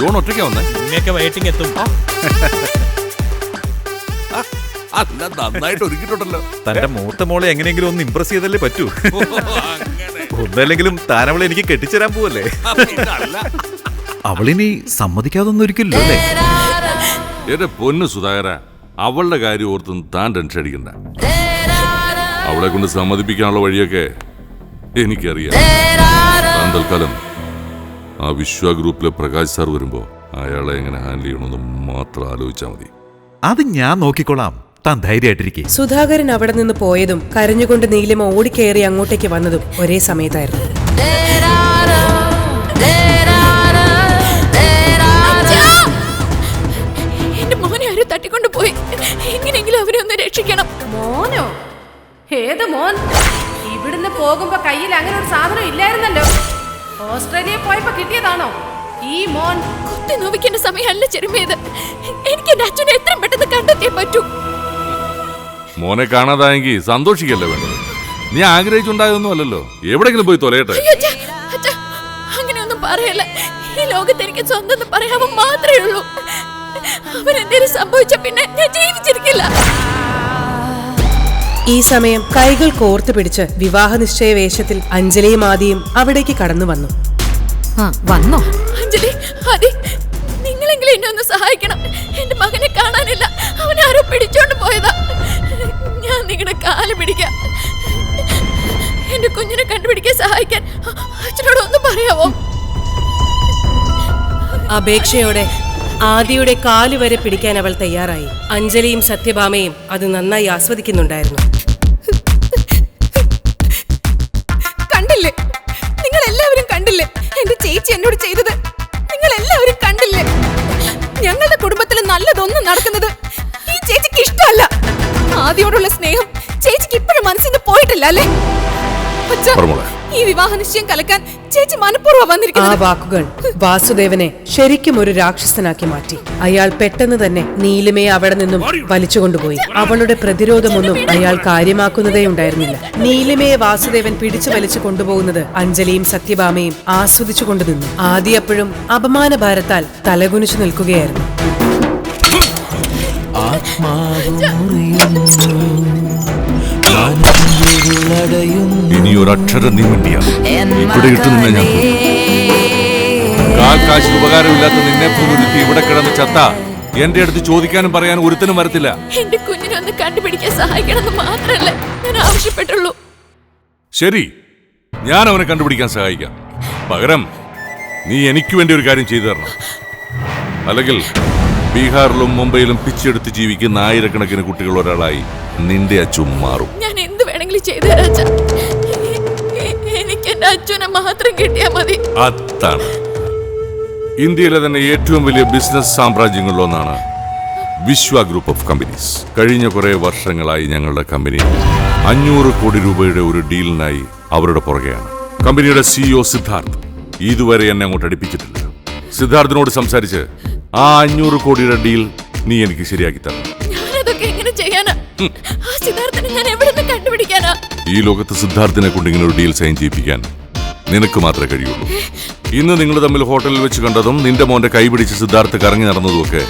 John ഒറ്റയ്ക്കാ വന്നേ? ഇങ്ങനെയൊക്കെ waiting എത്തും. അല്ല നന്നായിട്ട് ഒരുക്കിയിട്ടുണ്ടല്ലോ തന്റെ മൂത്ത മോളെ എങ്ങനെയെങ്കിലും ഒന്ന് ഇംപ്രസ് ചെയ്തല്ലേ പറ്റൂ? ഒന്നല്ലെങ്കിലും താനവളെ എനിക്ക് കെട്ടിച്ചേരാൻ പോവല്ലേ? അവളിനി സമ്മതിക്കാതൊന്നും ഒരിക്കല്ലോ അല്ലേ? എന്റെ പൊന്ന് സുധാകര അവളുടെ കാര്യം ഓർത്തും താൻ ടെൻഷൻ അടിക്കണ്ട. അവളെ കൊണ്ട് സമ്മതിപ്പിക്കാനുള്ള വഴിയൊക്കെ എനിക്കറിയാം. താൻ തൽക്കാലം ആ വിശ്വ ഗ്രൂപ്പിലെ പ്രകാശ് സാർ വരുമ്പോ അയാളെ എങ്ങനെ ഹാൻഡിൽ ചെയ്യണമെന്ന് മാത്രം ആലോചിച്ചാൽ മതി. അത് ഞാൻ നോക്കിക്കൊള്ളാം. താൻ ധൈര്യമായിട്ടിരിക്കെ. സുധാകരൻ അവിടെ നിന്ന് പോയതും കരഞ്ഞുകൊണ്ട് നീലിമ ഓടിക്കയറി അങ്ങോട്ടേക്ക് വന്നതും ഒരേ സമയത്തായിരുന്നു. ഏത് മോൻ? ഇവിടുന്ന് പോകുമ്പോ കയ്യിൽ അങ്ങനെ ഒരു സാധനം ഇല്ലായിരുന്നല്ലോ. ഓസ്ട്രേലിയ പോയപ്പോ കിട്ടിയതാണോ? ഈ മോൻ കുത്തി നോവിക്കേണ്ട സമയമല്ല ചെറുമേത്. എനിക്ക് എന്റെ അച്ഛനെ എത്രയും പെട്ടെന്ന് കണ്ടെത്തിയേ പറ്റൂ. മോനെ കാണാതായെങ്കിൽ സന്തോഷിക്കല്ലേ വേണ്ടത്? നീ ആഗ്രഹിച്ചുണ്ടായതൊന്നും അല്ലല്ലോ എവിടെങ്കിലും പോയി തൊലയട്ടെ. അങ്ങനെയൊന്നും പറയല്ല. ഈ ലോകത്ത് എനിക്ക് സ്വന്തം പറയാമോ മാത്രമേ ഉള്ളൂ. അവരെന്തേലും സംഭവിച്ച പിന്നെ ഞാൻ ജീവിച്ചിരിക്കില്ല. ഈ സമയം കൈകൾ കോർത്തു പിടിച്ച് വിവാഹ നിശ്ചയ വേഷത്തിൽ അഞ്ജലിയും ആദിയും അവിടേക്ക് കടന്നു വന്നു. ആ വന്നോ? അഞ്ജലി ആദി നിങ്ങളെങ്കിലും എന്നെ ഒന്ന് സഹായിക്കണം. എന്റെ മകനെ കാണാനില്ല. അവനെ ആരോ പിടിച്ചോണ്ട് പോയതാ. ഞാൻ നിങ്ങളുടെ കാൽ പിടിക്കാം. എന്റെ കുഞ്ഞിനെ കണ്ടുപിടിക്കാൻ സഹായിക്കാൻ അച്ഛനോട് ഒന്ന് പറയാവോ? അപേക്ഷയോടെ ആദിയുടെ കാൽ വരെ പിടിക്കാൻ അവൾ തയ്യാറായി. അഞ്ജലിയും സത്യഭാമയും അത് നന്നായി ആസ്വദിക്കുന്നുണ്ടായിരുന്നു. നല്ലതൊന്നും നടക്കുന്നത് ഈ ചേച്ചിക്ക് ഇഷ്ടമല്ല. ആദ്യോടുള്ള സ്നേഹം ചേച്ചിക്ക് ഇപ്പോഴും മനസ്സിൽ നിന്ന് പോയിട്ടില്ല അല്ലേ? അച്ഛാ, പറമോളെ. ഈ വിവാഹ നിശ്ചയം കലക്കാൻ ചേച്ചി മനഃപൂർവം ആ വന്നിരിക്കുന്നത് വാക്കുകൾ വാസുദേവനെ ശരിക്കും ഒരു രാക്ഷസനാക്കി മാറ്റി. അയാൾ പെട്ടെന്ന് തന്നെ നീലിമയെ അവിടെ നിന്നും വലിച്ചുകൊണ്ടുപോയി. അവളുടെ പ്രതിരോധമൊന്നും അയാൾ കാര്യമാക്കുന്നതേ ഉണ്ടായിരുന്നില്ല. നീലിമയെ വാസുദേവൻ പിടിച്ചു വലിച്ചു കൊണ്ടുപോകുന്നത് അഞ്ജലിയും സത്യഭാമയും ആസ്വദിച്ചു കൊണ്ടു നിന്നു. ആദ്യപ്പോഴും അപമാന ഭാരത്താൽ തലകുനിച്ചു നിൽക്കുകയായിരുന്നു. ഇനി ഒരക്ഷരം നീ മിണ്ടിയ ഇവിടെ ഇട്ടു നിന്നെ ഞാൻ കാൽ കാശ് ഉപകാരമില്ലാത്ത നിന്നെ പോലൊരുത്തി ഇവിടെ കിടന്ന് ചത്ത. എന്റെ അടുത്ത് ചോദിക്കാനും പറയാനും ഒരുത്തനും വരത്തില്ല. എന്റെ കുഞ്ഞിനെ ഒന്ന് കണ്ടുപിടിക്കാൻ സഹായിക്കണമെന്ന് മാത്രമല്ല ഞാൻ ആവശ്യപ്പെട്ടുള്ളൂ. ശരി ഞാൻ അവനെ കണ്ടുപിടിക്കാൻ സഹായിക്കാം. പകരം നീ എനിക്ക് വേണ്ടി ഒരു കാര്യം ചെയ്തു തരണം. അല്ലെങ്കിൽ ബീഹാറിലും മുംബൈയിലും പിച്ചെടുത്ത് ജീവിക്കുന്ന ആയിരക്കണക്കിന് കുട്ടികൾ ഒരാളായി നിന്റെ അച്ഛൻ മാറും. ഞാൻ എന്ത് വേണമെങ്കിലും ചെയ്തു. എനിക്ക് എന്റെ അച്ഛനെ മാത്രം കിട്ടിയാ മതി. അതാണ്. ഇന്ത്യയിലെ തന്നെ ഏറ്റവും വലിയ ബിസിനസ് സാമ്രാജ്യങ്ങളിലൊന്നാണ് വിശ്വ ഗ്രൂപ്പ് ഓഫ് കമ്പനീസ്. കഴിഞ്ഞ കുറേ വർഷങ്ങളായി ഞങ്ങളുടെ കമ്പനി അഞ്ഞൂറ് കോടി രൂപയുടെ ഒരു ഡീലിനായി അവരുടെ പുറകെയാണ്. കമ്പനിയുടെ സിഇഒ സിദ്ധാർത്ഥ് ഇതുവരെ എന്നെ അങ്ങോട്ട് അടുപ്പിച്ചിട്ടില്ല. സിദ്ധാർത്ഥിനോട് സംസാരിച്ച് ആ അഞ്ഞൂറ് കോടിയുടെ ഡീൽ നീ എനിക്ക് ശരിയാക്കി തരണം. ഞാനതൊക്കെ എങ്ങനെ ചെയ്യാനാ? ആ സിദ്ധാർത്ഥനെ ഞാൻ എവിടെ നിന്ന് കണ്ടുപിടിക്കാനാ? ഈ ലോകത്ത് സിദ്ധാർത്ഥിനെ കൊണ്ട് ഇങ്ങനെ ഒരു ഡീൽ സൈൻ ചെയ്യിപ്പിക്കാൻ നിനക്ക് മാത്രമേ കഴിയുള്ളൂ. ഇന്ന് നിങ്ങൾ തമ്മിൽ ഹോട്ടലിൽ വെച്ച് കണ്ടതും നിന്റെ മോന്റെ കൈപിടിച്ച് സിദ്ധാർത്ഥ് കറങ്ങി നടന്നതും ഒക്കെ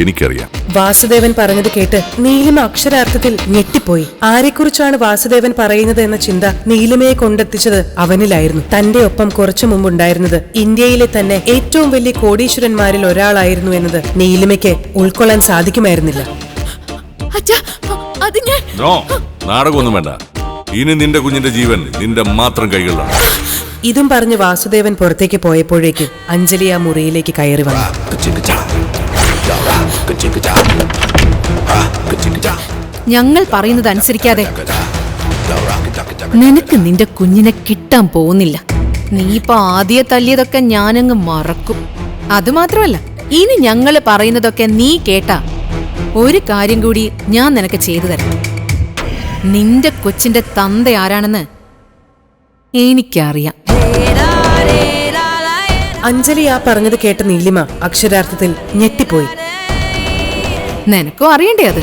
എനിക്കറിയാം. വാസുദേവൻ പറഞ്ഞത് കേട്ട് നീലിമ അക്ഷരാർത്ഥത്തിൽ ഞെട്ടിപ്പോയി. ആരെക്കുറിച്ചാണ് വാസുദേവൻ പറയുന്നത് എന്ന ചിന്ത നീലിമയെ കൊണ്ടെത്തിച്ചത് അവനിലായിരുന്നു. തന്റെ ഒപ്പം കുറച്ചു മുമ്പുണ്ടായിരുന്നത് ഇന്ത്യയിലെ തന്നെ ഏറ്റവും വലിയ കോടീശ്വരന്മാരിൽ ഒരാളായിരുന്നു എന്നത് നീലിമയ്ക്ക് ഉൾക്കൊള്ളാൻ സാധിക്കുമായിരുന്നില്ല. നാടകമൊന്നും വേണ്ട. ഇനി നിന്റെ കുഞ്ഞിന്റെ ജീവൻ നിന്റെ മാത്രം കൈകളിലാണ്. ഇതും പറഞ്ഞ് വാസുദേവൻ പുറത്തേക്ക് പോയപ്പോഴേക്കും അഞ്ജലി ആ മുറിയിലേക്ക് കയറി വന്നു. ഞങ്ങൾ പറയുന്നത് അനുസരിക്കാതെ നിനക്ക് നിന്റെ കുഞ്ഞിനെ കിട്ടാൻ പോകുന്നില്ല. നീ ഇപ്പൊ ആദ്യ തല്ലിയതൊക്കെ ഞാനങ്ങ് മറക്കും. അതുമാത്രമല്ല ഇനി ഞങ്ങൾ പറയുന്നതൊക്കെ നീ കേട്ടാ. ഒരു കാര്യം കൂടി ഞാൻ നിനക്ക് ചെയ്തു തരാം. നിന്റെ കൊച്ചിന്റെ തന്ത ആരാണെന്ന് എനിക്കറിയാം. അഞ്ജലി ആ പറഞ്ഞത് കേട്ട നീലിമ അക്ഷരാർത്ഥത്തിൽ ഞെട്ടിപ്പോയി. നിനക്കും അറിയണ്ടേ അത്?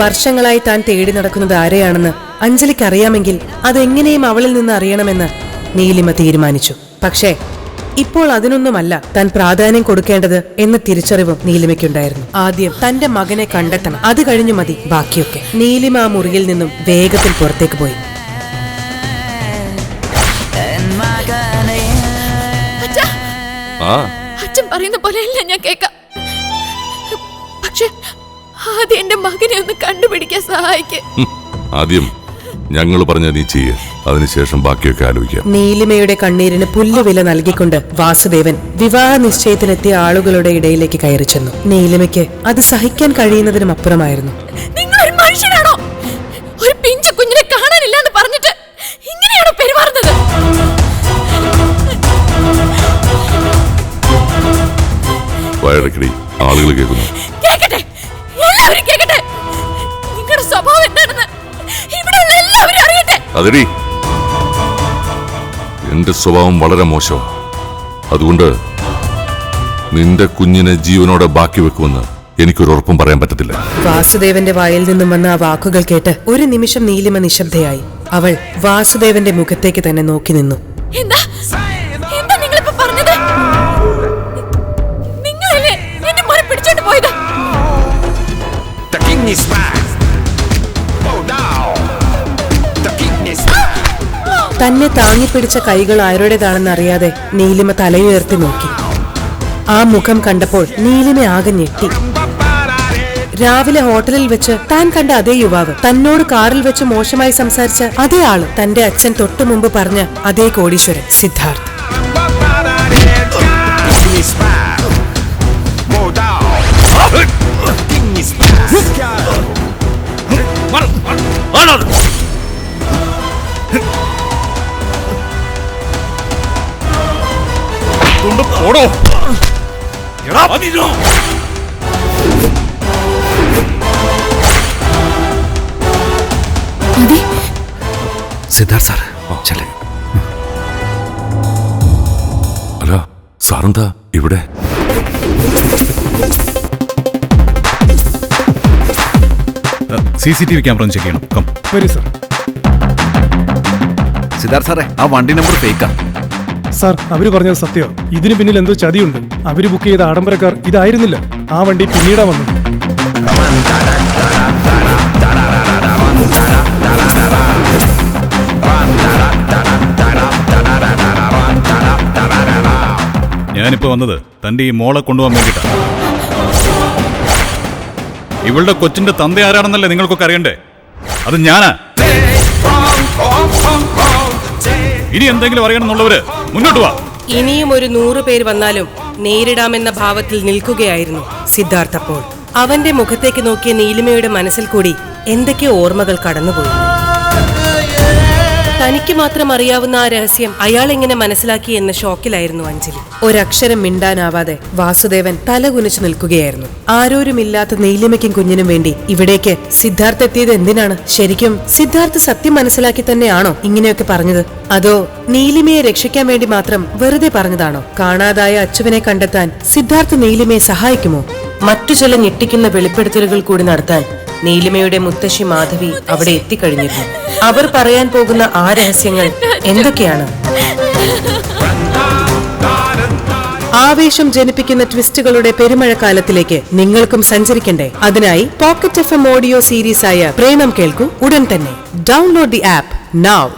വർഷങ്ങളായി താൻ തേടി നടക്കുന്നത് ആരെയാണെന്ന് അഞ്ജലിക്ക് അറിയാമെങ്കിൽ അതെങ്ങനെയും അവളിൽ നിന്ന് അറിയണമെന്ന് നീലിമ തീരുമാനിച്ചു. പക്ഷേ ഇപ്പോൾ അതിനൊന്നുമല്ല താൻ പ്രാധാന്യം കൊടുക്കേണ്ടത് എന്ന തിരിച്ചറിവും നീലിമയ്ക്കുണ്ടായിരുന്നു. ആദ്യം തന്റെ മകനെ കണ്ടെത്തണം. അത് കഴിഞ്ഞു മതി ബാക്കിയൊക്കെ. നീലിമ ആ മുറിയിൽ നിന്നും വേഗത്തിൽ പുറത്തേക്ക് പോയി. അച്ഛൻ പറയുന്ന പോലെയല്ല ഞാൻ കേക്കാം. പക്ഷെ ആദ്യം എന്റെ മകനെ ഒന്ന് കണ്ടുപിടിക്കാൻ സഹായിക്ക്. ആദ്യം ഞങ്ങൾ പറഞ്ഞ നീ ചെയ്യ. അതിനുശേഷം ബാക്കിയൊക്കെ ആലോചിക്കാം. നീലിമയുടെ കണ്ണീരിന് പുല്ലുവില നൽകിക്കൊണ്ട് വാസുദേവൻ വിവാഹ നിശ്ചയത്തിനെത്തിയ ആളുകളുടെ ഇടയിലേക്ക് കയറി ചെന്നു. നീലിമയ്ക്ക് അത് സഹിക്കാൻ കഴിയുന്നതിനും അപ്പുറമായിരുന്നു. നിങ്ങൾ ഒരു മനുഷ്യനാണോ? ഒരു പിഞ്ചു കുഞ്ഞിനെ കാണാനില്ല എന്ന് പറഞ്ഞിട്ട് വയറക്കടി ആളുകൾ കേൾക്കുന്നു. കേക്കട്ടെ എല്ലാവരും കേക്കട്ടെ നിങ്ങളുടെ സ്വഭാവം എന്താണെന്ന് ഇവിടെയുള്ള എല്ലാവരും അറിയട്ടെ. അതെടി. എന്റെ സ്വഭാവം വളരെ മോശമാണ് അതുകൊണ്ട് നിന്റെ കുഞ്ഞിനെ ജീവനോടെ ബാക്കി വെക്കുമെന്ന് എനിക്കൊരു ഉറപ്പും പറയാൻ പറ്റത്തില്ല. വാസുദേവന്റെ വായിൽ നിന്നും വന്ന ആ വാക്കുകൾ കേട്ട് ഒരു നിമിഷം നീലിമ നിശബ്ദയായി. അവൾ വാസുദേവന്റെ മുഖത്തേക്ക് തന്നെ നോക്കി നിന്നു. എന്താ? തന്നെ താങ്ങിപ്പിടിച്ച കൈകൾ ആരുടേതാണെന്ന് അറിയാതെ നീലിമ തലയുയർത്തി നോക്കി. ആ മുഖം കണ്ടപ്പോൾ നീലിമ ആകെ ഞെട്ടി. രാവിലെ ഹോട്ടലിൽ വെച്ച് താൻ കണ്ട അതേ യുവാവ് തന്നോട് കാറിൽ വെച്ച് മോശമായി സംസാരിച്ച അതേ ആൾ തന്റെ അച്ഛൻ തൊട്ടു മുമ്പ് പറഞ്ഞ അതേ കോടീശ്വരൻ സിദ്ധാർത്ഥ്. അതെ. സിദ്ധാർത്ഥ് സാർ ചെല്ലേ. അല്ല സാറെന്താ ഇവിടെ? C C T V camera ഒന്ന് ചെക്ക് ചെയ്യണം. കം വരൂ സാർ സിദ്ധാർത്ഥ് സാറേ ആ വണ്ടി നമ്പർ ഫേക്കാ സാർ അവർ പറഞ്ഞത് സത്യം. ഇതിന് പിന്നിൽ എന്തോ ചതിയുണ്ട്. അവർ ബുക്ക് ചെയ്ത ആഡംബരക്കാർ ഇതായിരുന്നില്ല. ആ വണ്ടി പിന്നീടാ വന്നത്. ഞാനിപ്പോ വന്നത് തന്റെ ഈ മോളെ കൊണ്ടുപോകാൻ വേണ്ടിട്ടാ ഇവളുടെ കൊച്ചിന്റെ തന്ത ആരാണെന്നല്ലേ നിങ്ങൾക്കൊക്കെ അറിയണ്ടേ? അത് ഞാനാ. ഇനി എന്തെങ്കിലും അറിയണമെന്നുള്ളവര് മുന്നോട്ട് വാ. ഇനിയും ഒരു നൂറ് പേര് വന്നാലും നേരിടാമെന്ന ഭാവത്തിൽ നിൽക്കുകയായിരുന്നു സിദ്ധാർത്ഥപ്പോൾ അവന്റെ മുഖത്തേക്ക് നോക്കിയ നീലിമയുടെ മനസ്സിൽ കൂടി എന്തൊക്കെ ഓർമ്മകൾ കടന്നുപോയി. തനിക്ക് മാത്രം അറിയാവുന്ന ആ രഹസ്യം അയാൾ എങ്ങനെ മനസ്സിലാക്കി എന്ന ഷോക്കിലായിരുന്നു അഞ്ജലി. ഒരക്ഷരം മിണ്ടാനാവാതെ വാസുദേവൻ തല കുനിച്ചു നിൽക്കുകയായിരുന്നു. ആരോരുമില്ലാത്ത നീലിമയ്ക്കും കുഞ്ഞിനും വേണ്ടി ഇവിടേക്ക് സിദ്ധാർത്ഥ് എത്തിയത് എന്തിനാണ്? ശരിക്കും സിദ്ധാർത്ഥ് സത്യം മനസ്സിലാക്കി തന്നെയാണോ ഇങ്ങനെയൊക്കെ പറഞ്ഞത്? അതോ നീലിമയെ രക്ഷിക്കാൻ വേണ്ടി മാത്രം വെറുതെ പറഞ്ഞതാണോ? കാണാതായ അച്ചുവിനെ കണ്ടെത്താൻ സിദ്ധാർത്ഥ് നീലിമയെ സഹായിക്കുമോ? മറ്റു ചില ഞെട്ടിക്കുന്ന വെളിപ്പെടുത്തലുകൾ കൂടി നടത്താൻ നീലിമയുടെ മുത്തശ്ശി മാധവി അവിടെ എത്തിക്കഴിഞ്ഞിരുന്നു. അവർ പറയാൻ പോകുന്ന ആ രഹസ്യങ്ങൾ എന്തൊക്കെയാണ്? ആവേശം ജനിപ്പിക്കുന്ന ട്വിസ്റ്റുകളുടെ പെരുമഴക്കാലത്തിലേക്ക് നിങ്ങൾക്കും സഞ്ചരിക്കണ്ടേ? അതിനായി പോക്കറ്റ് എഫ് എം ഓഡിയോ സീരീസായ പ്രേമം കേൾക്കൂ ഉടൻ തന്നെ. Download the app now